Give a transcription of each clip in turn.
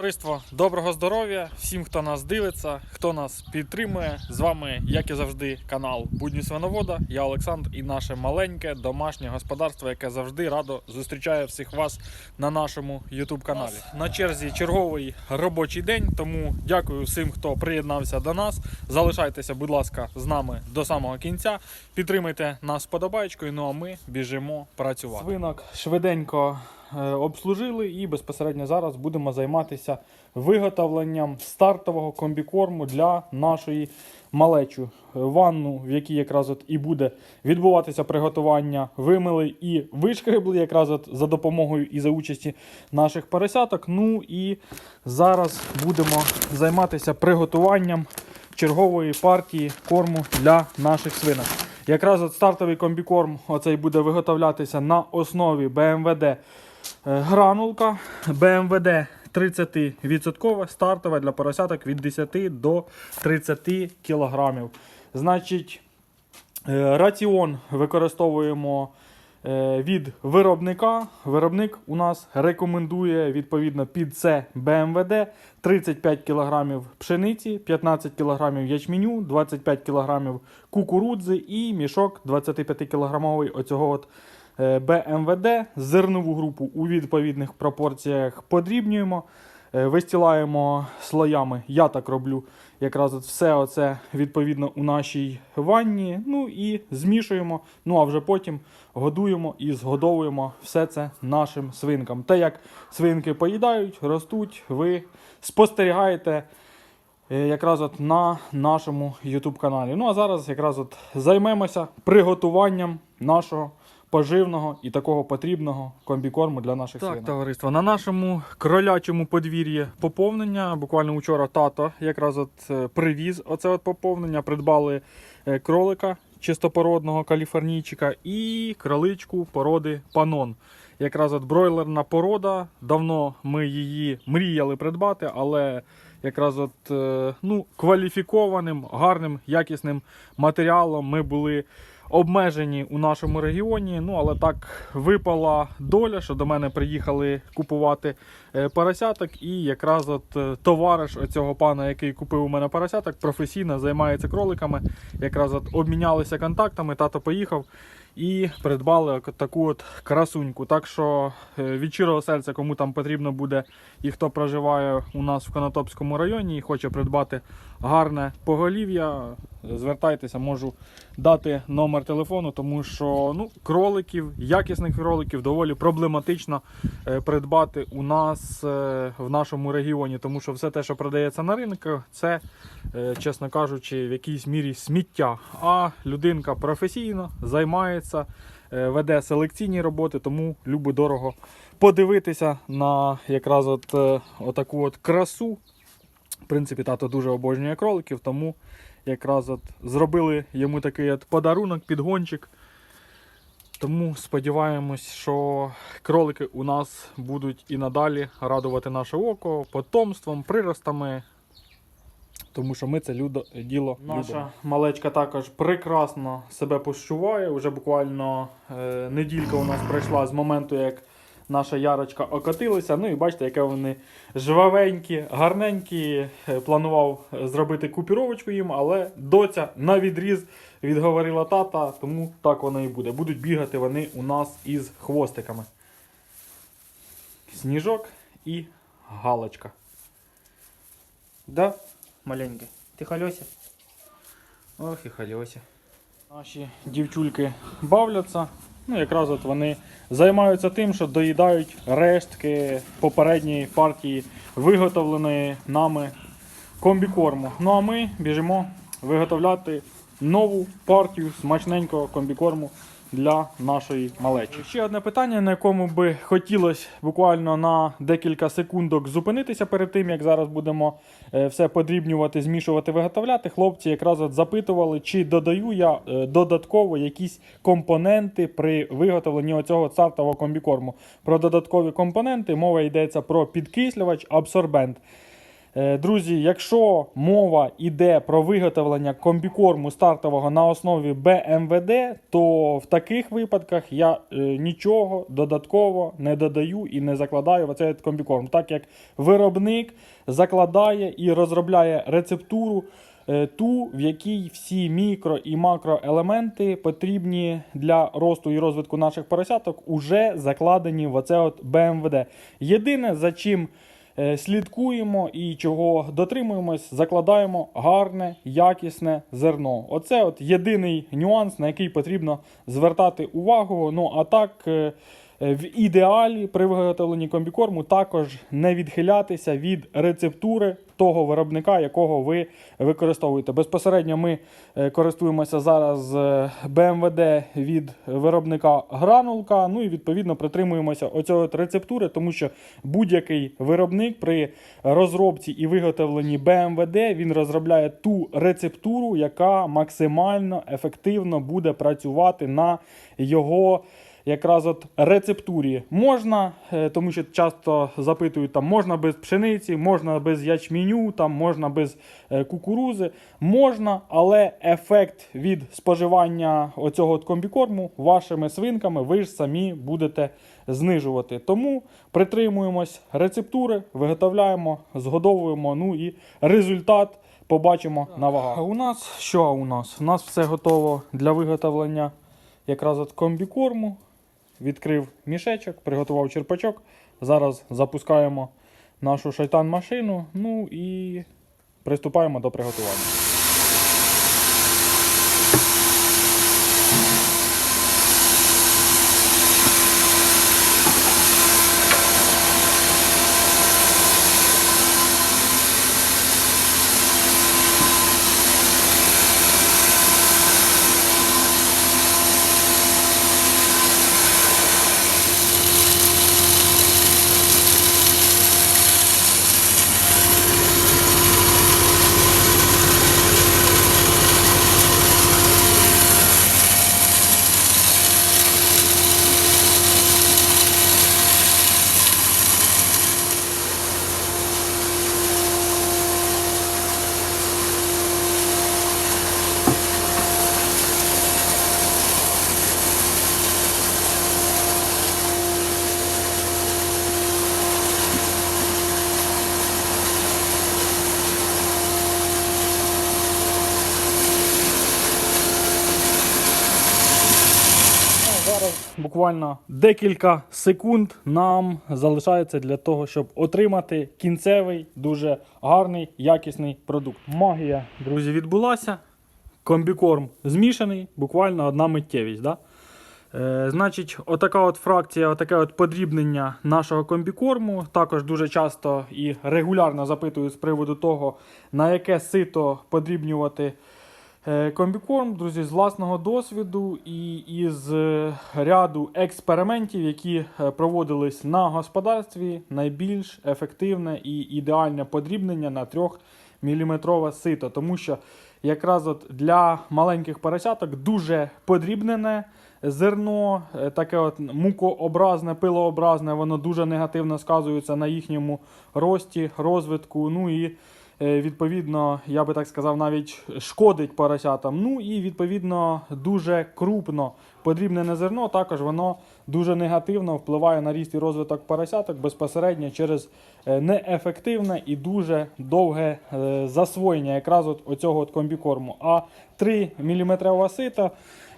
Товариство, доброго здоров'я всім, хто нас дивиться, хто нас підтримує. З вами, як і завжди, канал Будні Свиновода. Я Олександр і наше маленьке домашнє господарство, яке завжди радо зустрічає всіх вас на нашому YouTube каналі. На черзі черговий робочий день. Тому дякую всім, хто приєднався до нас. Залишайтеся, будь ласка, з нами до самого кінця. Підтримайте нас подобаєчкою. Ну а ми біжимо працювати. Свинок швиденько обслужили і безпосередньо зараз будемо займатися виготовленням стартового комбікорму для нашої малечу. Е, Ванну, в якій якраз от і буде відбуватися приготування, вимили і вишкребли якраз от за допомогою і за участі наших поросяток. Ну і зараз будемо займатися приготуванням чергової партії корму для наших свинок. Якраз от стартовий комбікорм оцей буде виготовлятися на основі БМВД е, гранулка. БМВД 30% стартова для поросяток від 10 до 30 кг. Значить, е, раціон використовуємо е, від виробника. Виробник у нас рекомендує відповідно під це БМВД 35 кг пшениці, 15 кг ячменю, 25 кг кукурудзи і мішок 25 кг оцього от е, БМВД. Зернову групу у відповідних пропорціях подрібнюємо. Е, Вистілаємо слоями, я так роблю. Якраз от все оце відповідно у нашій ванні. Ну і змішуємо. Ну а вже потім годуємо і згодовуємо все це нашим свинкам. Те, як свинки поїдають, ростуть, ви спостерігаєте е, якраз от на нашому YouTube каналі. Ну а зараз якраз от займемося приготуванням нашого поживного і такого потрібного комбікорму для наших Так, свинок. товариство, на нашому кролячому подвір'ї поповнення. Буквально вчора тато якраз от е, привіз оце от поповнення. Придбали е, кролика чистопородного каліфорнійчика і кроличку породи панон. Якраз от бройлерна порода. Давно ми її мріяли придбати, але якраз от е, ну, кваліфікованим, гарним, якісним матеріалом ми були обмежені у нашому регіоні. Ну, але так випала доля, що до мене приїхали купувати е, поросяток. І якраз от е, товариш цього пана, який купив у мене поросяток, професійно займається кроликами. Якраз от обмінялися контактами, тато поїхав. І придбали таку от красуньку. Так що е, від щирого серця, кому там потрібно буде і хто проживає у нас в Конотопському районі і хоче придбати гарне поголів'я, звертайтеся, можу дати номер телефону, тому що ну, кроликів, якісних кроликів доволі проблематично е, придбати у нас е, в нашому регіоні, тому що все те, що продається на ринку, це, е, чесно кажучи, в якійсь мірі сміття. А людинка професійно займається, веде селекційні роботи, тому любо дорого подивитися на якраз от, отаку от красу. В принципі, тато дуже обожнює кроликів, тому якраз от зробили йому такий от подарунок, підгончик. Тому сподіваємось, що кролики у нас будуть і надалі радувати наше око потомством, приростами. Тому що ми це людо, діло Наша любимо. малечка також прекрасно себе почуває. Уже буквально е, неділька у нас пройшла з моменту, як наша ярочка окотилася. Ну і бачите, яке вони жвавенькі, гарненькі. Е, Планував е, зробити купіровочку їм, але доця на відріз відговорила тата, тому так воно і буде. Будуть бігати вони у нас із хвостиками. Сніжок і галочка. Да, маленький. Ти халюся? Ох і халюся. Наші дівчульки бавляться. Ну, якраз от вони займаються тим, що доїдають рештки попередньої партії виготовленої нами комбікорму. Ну а ми біжимо виготовляти нову партію смачненького комбікорму для нашої малечі. Ще одне питання, на якому би хотілося буквально на декілька секундок зупинитися перед тим, як зараз будемо е, все подрібнювати, змішувати, виготовляти. Хлопці якраз от запитували, чи додаю я е, додатково якісь компоненти при виготовленні оцього стартового комбікорму. Про додаткові компоненти мова йдеться про підкислювач, абсорбент. Е, Друзі, якщо мова йде про виготовлення комбікорму стартового на основі БМВД, то в таких випадках я е, нічого додатково не додаю і не закладаю в цей комбікорм, так як виробник закладає і розробляє рецептуру. е, Ту, в якій всі мікро і макроелементи потрібні для росту і розвитку наших поросяток, уже закладені в оце от БМВД. Єдине, за чим слідкуємо і чого дотримуємось, закладаємо гарне, якісне зерно. Оце от єдиний нюанс, на який потрібно звертати увагу. Ну а так. Е, е, В ідеалі при виготовленні комбікорму також не відхилятися від рецептури того виробника, якого ви використовуєте. Безпосередньо ми е, користуємося зараз е, БМВД від виробника гранулка. Ну і відповідно притримуємося оцього рецептури, тому що будь-який виробник при розробці і виготовленні БМВД він розробляє ту рецептуру, яка максимально ефективно буде працювати на його якраз от рецептурі можна, е, тому що часто запитують, там можна без пшениці, можна без ячменю, там можна без е, кукурузи. Можна, але ефект від споживання оцього от комбікорму вашими свинками ви ж самі будете знижувати. Тому притримуємось рецептури, виготовляємо, згодовуємо. Ну і результат побачимо на вагах. А у нас що у нас? У нас все готово для виготовлення якраз от комбікорму. Відкрив мішечок, приготував черпачок. Зараз запускаємо нашу шайтан-машину. Ну і приступаємо до приготування. Буквально декілька секунд нам залишається для того, щоб отримати кінцевий, дуже гарний, якісний продукт. Магія, друзі, відбулася. Комбікорм змішаний, буквально одна миттєвість. Да? Е, значить, отака от фракція, отаке от подрібнення нашого комбікорму. Також дуже часто і регулярно запитують з приводу того, на яке сито подрібнювати Комбікорм, друзі, з власного досвіду і із е, ряду експериментів, які е, проводились на господарстві, найбільш ефективне і ідеальне подрібнення на 3-мм сито. Тому що якраз от для маленьких поросяток дуже подрібнене зерно, е, таке от мукообразне, пилообразне, воно дуже негативно сказується на їхньому рості, розвитку. Ну і Е, Відповідно, я би так сказав, навіть шкодить поросятам. Ну і відповідно дуже крупно подрібнене зерно. Також воно дуже негативно впливає на ріст і розвиток поросяток безпосередньо через е, неефективне і дуже довге е, засвоєння якраз от оцього от комбікорму. А 3 мм сита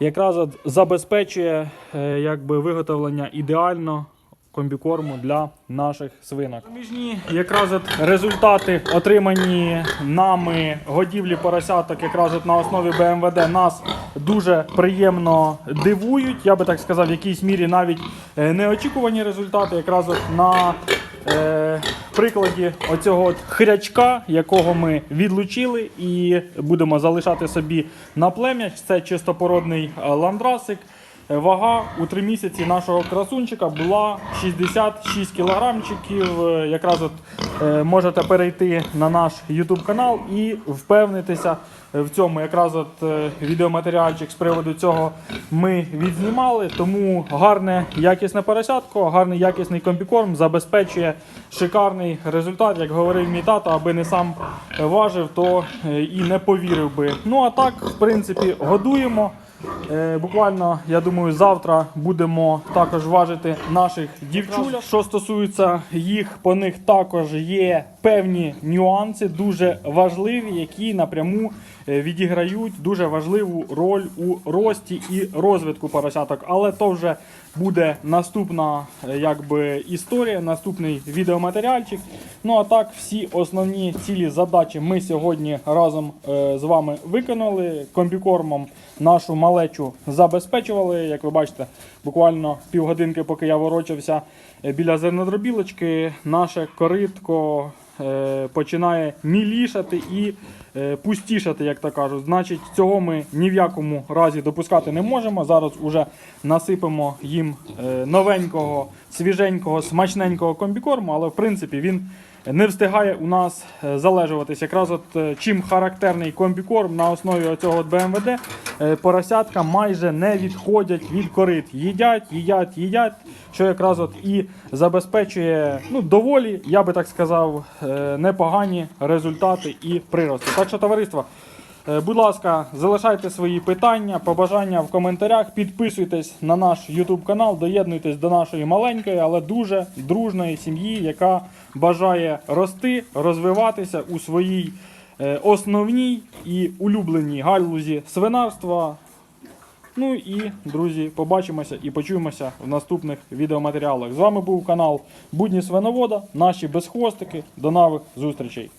якраз от забезпечує е, якби виготовлення ідеально комбікорму для наших свинок. Міжні якраз от результати отримані нами годівлі поросяток, якраз от на основі БМВД нас дуже приємно дивують. Я би так сказав, в якійсь мірі навіть е, неочікувані результати, якраз от на е, прикладі оцього от хрячка, якого ми відлучили, і будемо залишати собі на плем'я. Це чистопородний е, ландрасик. Вага у три місяці нашого красунчика була 66 кілограмчиків. Якраз от е, можете перейти на наш YouTube канал і впевнитися в цьому. Якраз от е, відеоматеріальчик з приводу цього ми відзнімали. Тому гарне якісне поросятко, гарний якісний комбікорм забезпечує шикарний результат. Як говорив мій тато, аби не сам важив, то е, і не повірив би. Ну а так, в принципі, годуємо. Е, Буквально, я думаю, завтра будемо також важити наших дівчуляк. Що стосується їх, по них також є певні нюанси, дуже важливі, які напряму відіграють дуже важливу роль у рості і розвитку поросяток. Але то вже буде наступна е, якби, історія, наступний відеоматеріальчик. Ну а так, всі основні цілі задачі ми сьогодні разом е, з вами виконали. Комбікормом нашу малечу забезпечували. Як ви бачите, буквально півгодинки, поки я ворочався е, біля зернодробілочки, наше коритко е, починає мілішати і е, пустішати, як то кажуть. Значить, цього ми ні в якому разі допускати не можемо. Зараз уже насипемо їм е, новенького, свіженького, смачненького комбікорму, але в принципі він не встигає у нас е, залежуватись. Якраз от е, чим характерний комбікорм на основі цього БМВД, е, поросятка майже не відходять від корит. Їдять, їдять, їдять, що якраз от і забезпечує ну, доволі, я би так сказав, непогані результати і прирости. Так що, товариство. Е, Будь ласка, залишайте свої питання, побажання в коментарях. Підписуйтесь на наш YouTube канал, доєднуйтесь до нашої маленької, але дуже дружної сім'ї, яка бажає рости, розвиватися у своїй е, основній і улюбленій галузі свинарства. Ну і друзі, побачимося і почуємося в наступних відеоматеріалах. З вами був канал Будні Свиновода, наші безхвостики. До нових зустрічей.